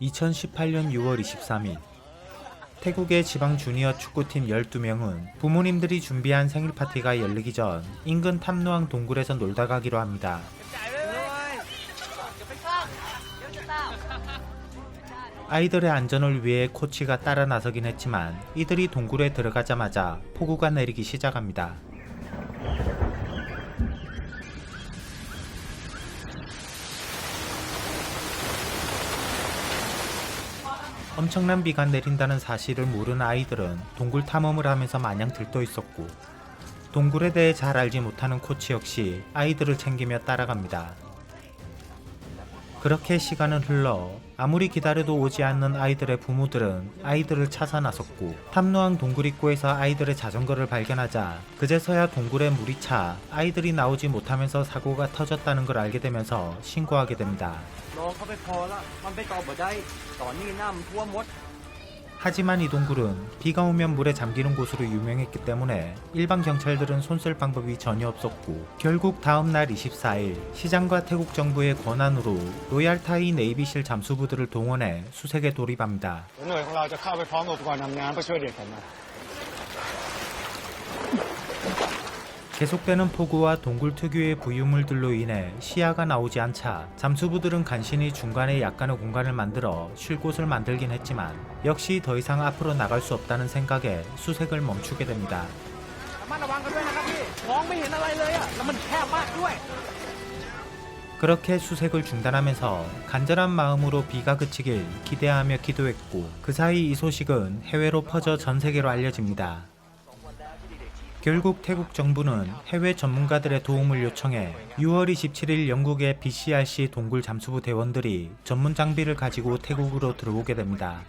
2018년 6월 23일 태국의 지방 주니어 축구팀 12명은 부모님들이 준비한 생일 파티가 열리기 전 인근 탐루앙 동굴에서 놀다 가기로 합니다. 아이들의 안전을 위해 코치가 따라 나서긴 했지만 이들이 동굴에 들어가자마자 폭우가 내리기 시작합니다. 엄청난 비가 내린다는 사실을 모르는 아이들은 동굴 탐험을 하면서 마냥 들떠 있었고 동굴에 대해 잘 알지 못하는 코치 역시 아이들을 챙기며 따라갑니다. 그렇게 시간은 흘러 아무리 기다려도 오지 않는 아이들의 부모들은 아이들을 찾아 나섰고 탐루항 동굴 입구에서 아이들의 자전거를 발견하자 그제서야 동굴에 물이 차 아이들이 나오지 못하면서 사고가 터졌다는 걸 알게 되면서 신고하게 됩니다. 하지만 이 동굴은 비가 오면 물에 잠기는 곳으로 유명했기 때문에 일반 경찰들은 손쓸 방법이 전혀 없었고 결국 다음 날 24일 시장과 태국 정부의 권한으로 로얄 타이 네이비실 잠수부들을 동원해 수색에 돌입합니다. 계속되는 폭우와 동굴 특유의 부유물들로 인해 시야가 나오지 않자 잠수부들은 간신히 중간에 약간의 공간을 만들어 쉴 곳을 만들긴 했지만 역시 더 이상 앞으로 나갈 수 없다는 생각에 수색을 멈추게 됩니다. 그렇게 수색을 중단하면서 간절한 마음으로 비가 그치길 기대하며 기도했고 그 사이 이 소식은 해외로 퍼져 전 세계로 알려집니다. 결국 태국 정부는 해외 전문가들의 도움을 요청해 6월 27일 영국의 BCRC 동굴 잠수부 대원들이 전문 장비를 가지고 태국으로 들어오게 됩니다.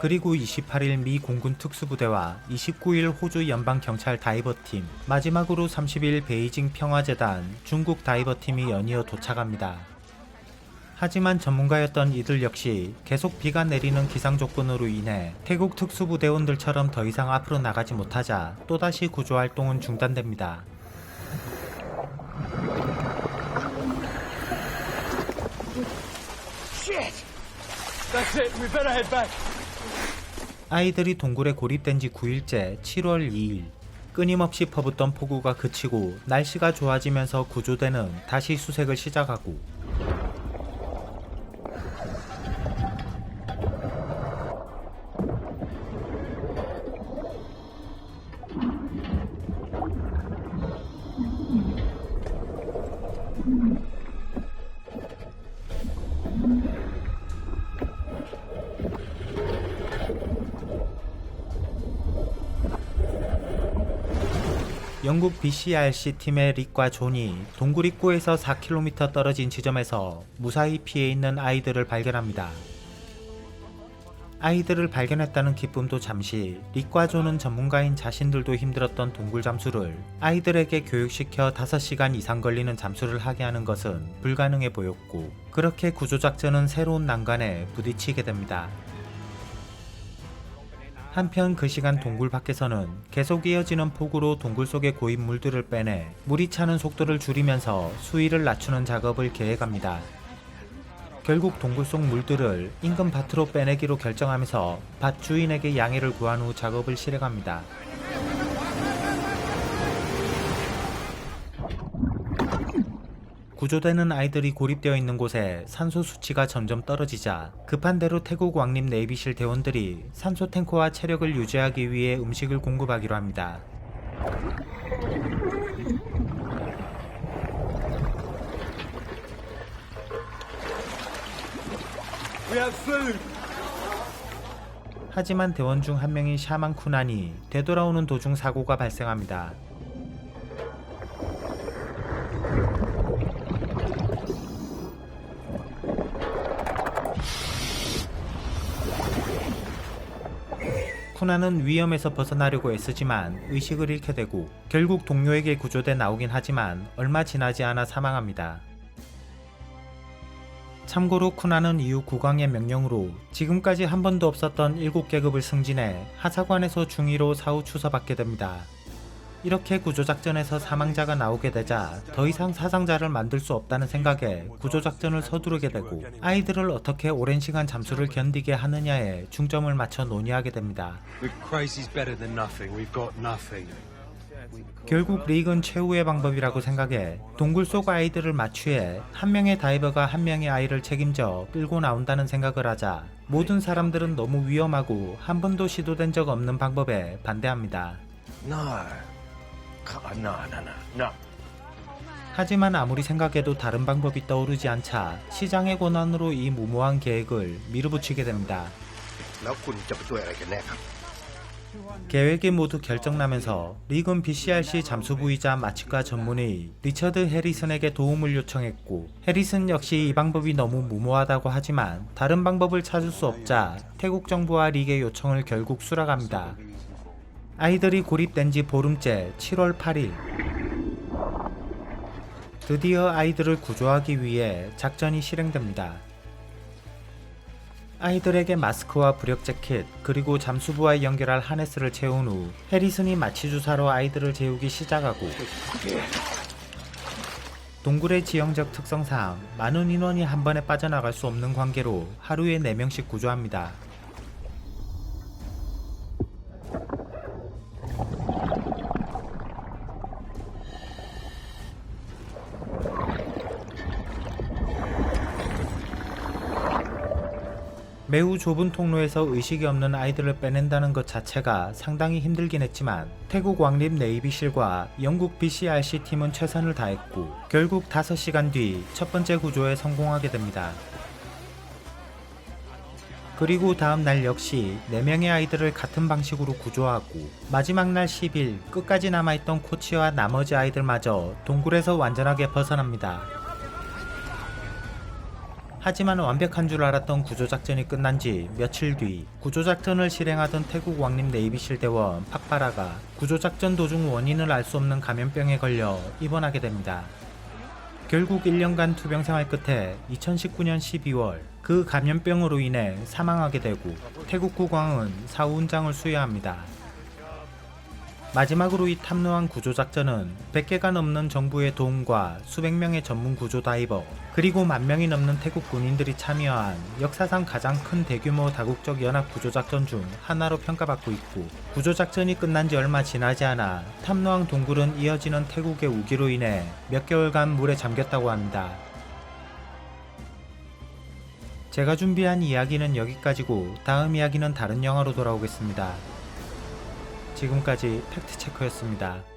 그리고 28일 미 공군 특수부대와 29일 호주 연방 경찰 다이버팀, 마지막으로 30일 베이징 평화재단, 중국 다이버팀이 연이어 도착합니다. 하지만 전문가였던 이들 역시 계속 비가 내리는 기상 조건으로 인해 태국 특수부대원들처럼 더 이상 앞으로 나가지 못하자 또다시 구조 활동은 중단됩니다. 아이들이 동굴에 고립된 지 9일째 7월 2일. 끊임없이 퍼붓던 폭우가 그치고 날씨가 좋아지면서 구조대는 다시 수색을 시작하고 영국 BCRC 팀의 릭과 존이 동굴 입구에서 4km 떨어진 지점에서 무사히 피해 있는 아이들을 발견합니다. 아이들을 발견했다는 기쁨도 잠시 릭과 존은 전문가인 자신들도 힘들었던 동굴 잠수를 아이들에게 교육시켜 5시간 이상 걸리는 잠수를 하게 하는 것은 불가능해 보였고 그렇게 구조작전은 새로운 난관에 부딪히게 됩니다. 한편 그 시간 동굴 밖에서는 계속 이어지는 폭우로 동굴 속의 고인 물들을 빼내 물이 차는 속도를 줄이면서 수위를 낮추는 작업을 계획합니다. 결국 동굴 속 물들을 인근 밭으로 빼내기로 결정하면서 밭 주인에게 양해를 구한 후 작업을 실행합니다. 구조되는 아이들이 고립되어 있는 곳에 산소 수치가 점점 떨어지자 급한 대로 태국 왕립 네이비실 대원들이 산소 탱커와 체력을 유지하기 위해 음식을 공급하기로 합니다. 하지만 대원 중 한 명인 샤만 쿠난이 되돌아오는 도중 사고가 발생합니다. 쿠나는 위험에서 벗어나려고 애쓰지만 의식을 잃게 되고 결국 동료에게 구조돼 나오긴 하지만 얼마 지나지 않아 사망합니다. 참고로 쿠나는 이후 국왕의 명령으로 지금까지 한 번도 없었던 7계급을 승진해 하사관에서 중위로 사후 추서받게 됩니다. 이렇게 구조작전에서 사망자가 나오게 되자 더 이상 사상자를 만들 수 없다는 생각에 구조작전을 서두르게 되고 아이들을 어떻게 오랜 시간 잠수를 견디게 하느냐에 중점을 맞춰 논의하게 됩니다. 결국 릭은 최후의 방법이라고 생각해 동굴 속 아이들을 마취해 한 명의 다이버가 한 명의 아이를 책임져 끌고 나온다는 생각을 하자 모든 사람들은 너무 위험하고 한 번도 시도된 적 없는 방법에 반대합니다. No. 하지만 아무리 생각해도 다른 방법이 떠오르지 않자 시장의 권한으로 이 무모한 계획을 밀어붙이게 됩니다. 계획이 모두 결정나면서 리건 BCRC 잠수부이자 마취과 전문의 리처드 해리슨에게 도움을 요청했고 해리슨 역시 이 방법이 너무 무모하다고 하지만 다른 방법을 찾을 수 없자 태국 정부와 리그의 요청을 결국 수락합니다. 아이들이 고립된 지 보름째 7월 8일 드디어 아이들을 구조하기 위해 작전이 실행됩니다. 아이들에게 마스크와 부력 재킷 그리고 잠수부와 연결할 하네스를 채운 후 해리슨이 마취 주사로 아이들을 재우기 시작하고 동굴의 지형적 특성상 많은 인원이 한 번에 빠져나갈 수 없는 관계로 하루에 4명씩 구조합니다. 매우 좁은 통로에서 의식이 없는 아이들을 빼낸다는 것 자체가 상당히 힘들긴 했지만 태국 왕립 네이비실과 영국 BCRC 팀은 최선을 다했고 결국 5시간 뒤 첫 번째 구조에 성공하게 됩니다. 그리고 다음 날 역시 4명의 아이들을 같은 방식으로 구조하고 마지막 날 10일 끝까지 남아있던 코치와 나머지 아이들마저 동굴에서 완전하게 벗어납니다. 하지만 완벽한 줄 알았던 구조작전이 끝난 지 며칠 뒤 구조작전을 실행하던 태국 왕립 네이비실 대원 팍바라가 구조작전 도중 원인을 알 수 없는 감염병에 걸려 입원하게 됩니다. 결국 1년간 투병 생활 끝에 2019년 12월 그 감염병으로 인해 사망하게 되고 태국 국왕은 사후훈장을 수여합니다. 마지막으로 이 탐로한 구조작전은 100개가 넘는 정부의 도움과 수백 명의 전문 구조 다이버 그리고 만 명이 넘는 태국 군인들이 참여한 역사상 가장 큰 대규모 다국적 연합 구조작전 중 하나로 평가받고 있고 구조작전이 끝난 지 얼마 지나지 않아 탐로항 동굴은 이어지는 태국의 우기로 인해 몇 개월간 물에 잠겼다고 합니다. 제가 준비한 이야기는 여기까지고 다음 이야기는 다른 영화로 돌아오겠습니다. 지금까지 팩트체커였습니다.